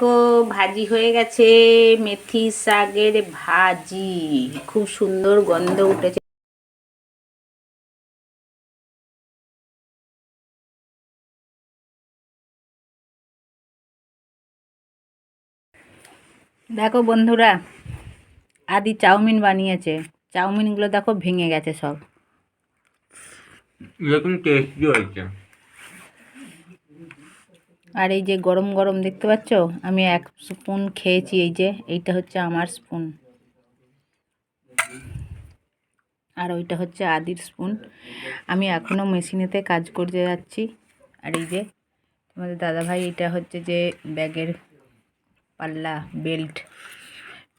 দেখো, ভাজি হয়ে গেছে। মেথি শাকের ভাজি। খুব সুন্দর গন্ধ উঠেছে। দেখো বন্ধুরা, আদি চাউমিন বানিয়েছে। চাউমিনগুলো দেখো ভেঙে গেছে সব। এরকম টেস্টি হয়েছে। আর এই যে গরম গরম দেখতে পাচ্ছ? আমি এক স্পুন খেয়েছি, এই যে এইটা হচ্ছে আমার স্পুন। আর ওইটা হচ্ছে আদির স্পুন। আমি এখনও মেশিনেতে কাজ করতে যাচ্ছি। আর এই যে তোমাদের দাদাভাই, এটা হচ্ছে যে ব্যাগের পাল্লা, বেল্ট।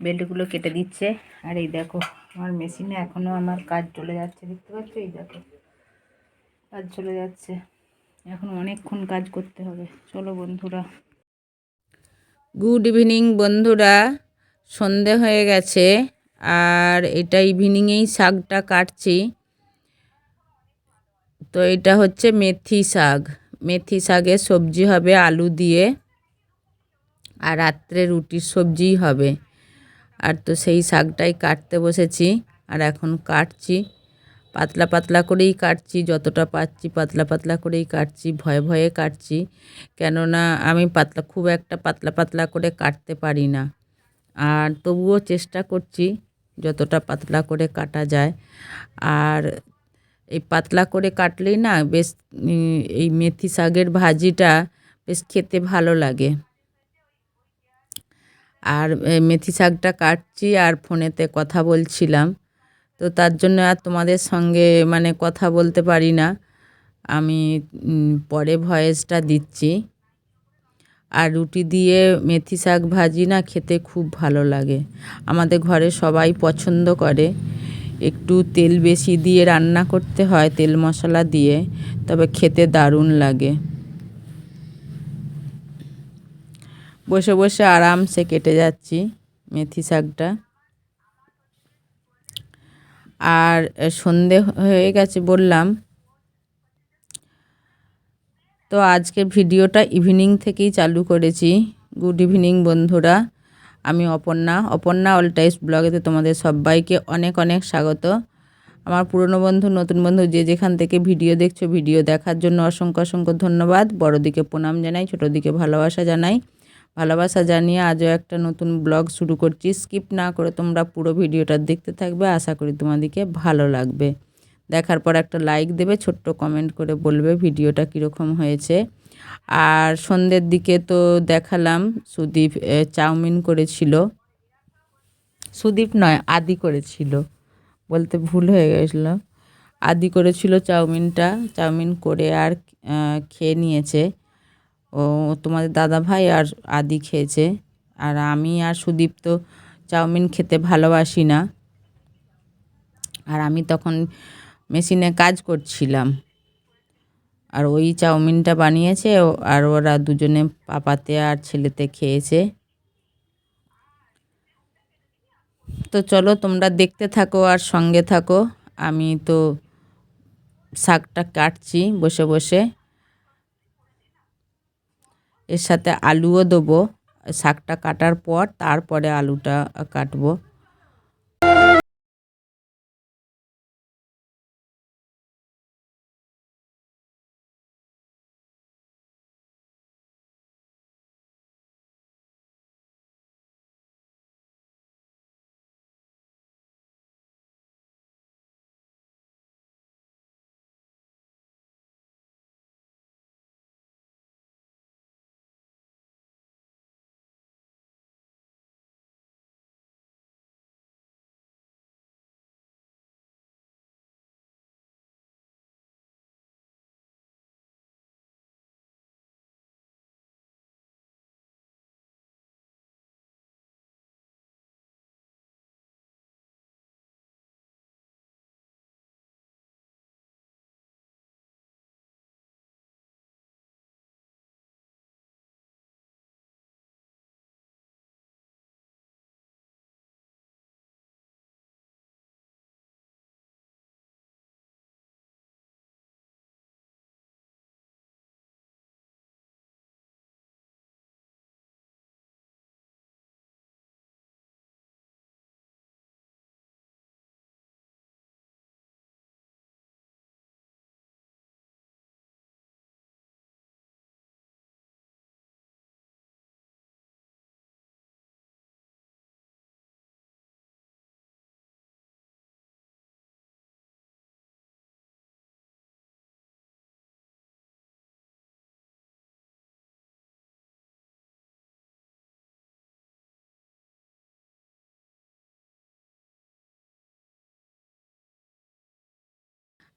বেল্টগুলো কেটে দিচ্ছে। আর এই দেখো, আমার মেশিনে এখনও আমার কাজ চলে যাচ্ছে। দেখতে পাচ্ছ? এই দেখো, কাজ চলে যাচ্ছে। এখন অনেকক্ষণ কাজ করতে হবে। চলো বন্ধুরা। গুড ইভিনিং বন্ধুরা। সন্ধে হয়ে গেছে, আর এটা ইভিনিংয়েই শাকটা কাটছি। তো এটা হচ্ছে মেথি শাক। মেথি শাকের সবজি হবে আলু দিয়ে, আর রাত্রে রুটির সবজিই হবে। আর তো সেই শাকটাই কাটতে বসেছি, আর এখন কাটছি। পাতলা পাতলা করেই কাটছি, যতটা পাচ্ছি পাতলা পাতলা করেই কাটছি, ভয়ে ভয়ে কাটছি। কেননা আমি পাতলা, খুব একটা পাতলা পাতলা করে কাটতে পারি না। আর তবুও চেষ্টা করছি যতটা পাতলা করে কাটা যায়। আর এই পাতলা করে কাটলেই না বেশ এই মেথি শাকের ভাজিটা বেশ খেতে ভালো লাগে। আর মেথি শাকটা কাটছি আর ফোনেতে কথা বলছিলাম। তো তার জন্য আর তোমাদের সঙ্গে মানে কথা বলতে পারি না। আমি পরে ভয়েসটা দিচ্ছি। আর রুটি দিয়ে মেথি শাক ভাজি না খেতে খুব ভালো লাগে। আমাদের ঘরে সবাই পছন্দ করে। একটু তেল বেশি দিয়ে রান্না করতে হয়, তেল মশলা দিয়ে, তবে খেতে দারুণ লাগে। বসে বসে আরামসে কেটে যাচ্ছি মেথি শাকটা। আর সন্ধে হয়ে গেছে বললাম। তো আজকে ভিডিওটা ইভিনিং থেকেই চালু করেছি। গুড ইভিনিং বন্ধুরা, আমি অপর্ণা। অপর্ণা অল টাইপস ব্লগেতে তোমাদের সবাইকে অনেক অনেক স্বাগত। আমার পুরনো বন্ধু, নতুন বন্ধু, যে যেখান থেকে ভিডিও দেখছ, ভিডিও দেখার জন্য অসংখ্য অসংখ্য ধন্যবাদ। বড়দিকে প্রণাম জানাই, ছোটোদিকে ভালোবাসা জানাই। ভালোবাসা জানিয়ে আজও একটা নতুন ব্লগ শুরু করছি। স্কিপ না করে তোমরা পুরো ভিডিওটা দেখতে থাকবে, আশা করি তোমাদেরকে ভালো লাগবে। দেখার পর একটা লাইক দেবে, ছোট্ট কমেন্ট করে বলবে ভিডিওটা কীরকম হয়েছে। আর সন্ধ্যের দিকে তো দেখালাম, সুদীপ চাউমিন করেছিল। সুদীপ নয়, আদি করেছিল। বলতে ভুল হয়ে গেছিল। আদি করেছিল চাউমিনটা, চাউমিন করে আর খেয়ে নিয়েছে। ও তোমাদের দাদা ভাই আর আদি খেয়েছে। আর আমি আর সুদীপ তো চাউমিন খেতে ভালোবাসি না। আর আমি তখন মেশিনে কাজ করছিলাম। আর ওই চাউমিনটা বানিয়েছে আর ওরা দুজনে পাপাতে আর ছেলেতে খেয়েছে। তো চলো তোমরা দেখতে থাকো আর সঙ্গে থাকো। আমি তো শাকটা কাটছি বসে বসে। এর সাথে আলুও দেবো। শাকটা কাটার পর তারপরে আলুটা কাটবো।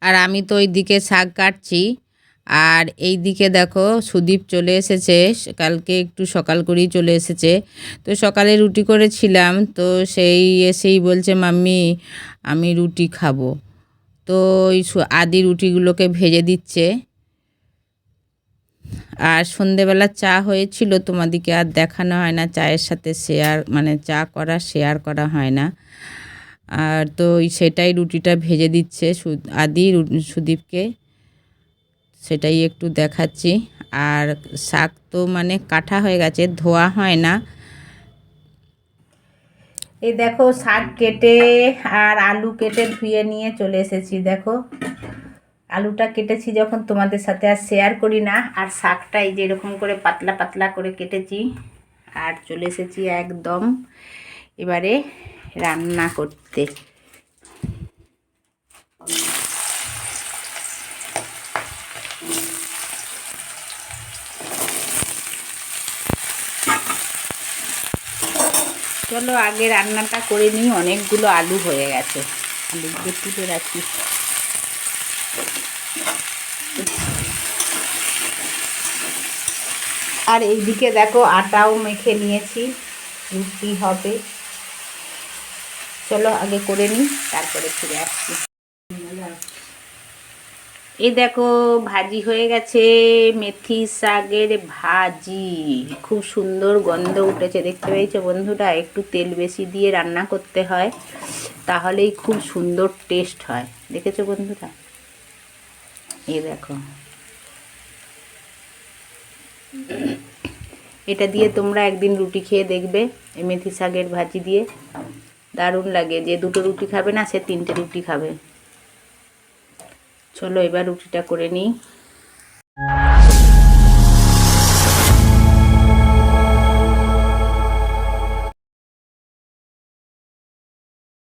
আর আমি তো ওই দিকে শাক কাটছি। আর এই দিকে দেখো সুদীপ চলে এসেছে। কালকে একটু সকাল করেই চলে এসেছে। তো সকালে রুটি করেছিলাম। তো সেই এসেই বলছে, মাম্মি, আমি রুটি খাব। তো ওই আদি রুটিগুলোকে ভেজে দিচ্ছে। আর সন্ধেবেলা চা হয়েছিল তোমাদেরকে আর দেখানো হয় না। চায়ের সাথে শেয়ার মানে চা করা শেয়ার করা হয় না। আর তো সেটাই রুটিটা ভেজে দিচ্ছে আদি সুদীপকে। সেটাই একটু দেখাচ্ছি। আর শাক তো মানে কাটা হয়ে গেছে, ধোয়া হয় না। এই দেখো শাক কেটে আর আলু কেটে ধুয়ে নিয়ে চলে এসেছি, দেখো। আলুটা কেটেছি যখন তোমাদের সাথে আর শেয়ার করি না, আর শাকটা এই যে এরকম করে পাতলা পাতলা করে কেটেছি। আর চলে এসেছি একদম। এবারে রান্না করতে। চলো, আগে রান্নাটা করে নিই, অনেকগুলো আলু হয়ে গেছে। আলুগুলো তুলে রাখি। আর এইদিকে দেখো, আটাও মেখে নিয়েছি। রুটি হবে। চলো আগে করে নিই, তারপরে ফিরে আসছি। এই দেখো, ভাজি হয়ে গেছে মেথি শাকের ভাজি। খুব সুন্দর গন্ধ উঠেছে, দেখতে পেয়েছ বন্ধুরা? একটু তেল বেশি দিয়ে রান্না করতে হয়, তাহলেই খুব সুন্দর টেস্ট হয়। দেখেছ বন্ধুরা? এই দেখো। এটা দিয়ে তোমরা একদিন রুটি খেয়ে দেখবে, এই মেথি শাকের ভাজি দিয়ে। দারুণ লাগে। যে দুটো রুটি খাবে না, সে তিনটে রুটি খাবে। চলো এবার রুটিটা করে নিই।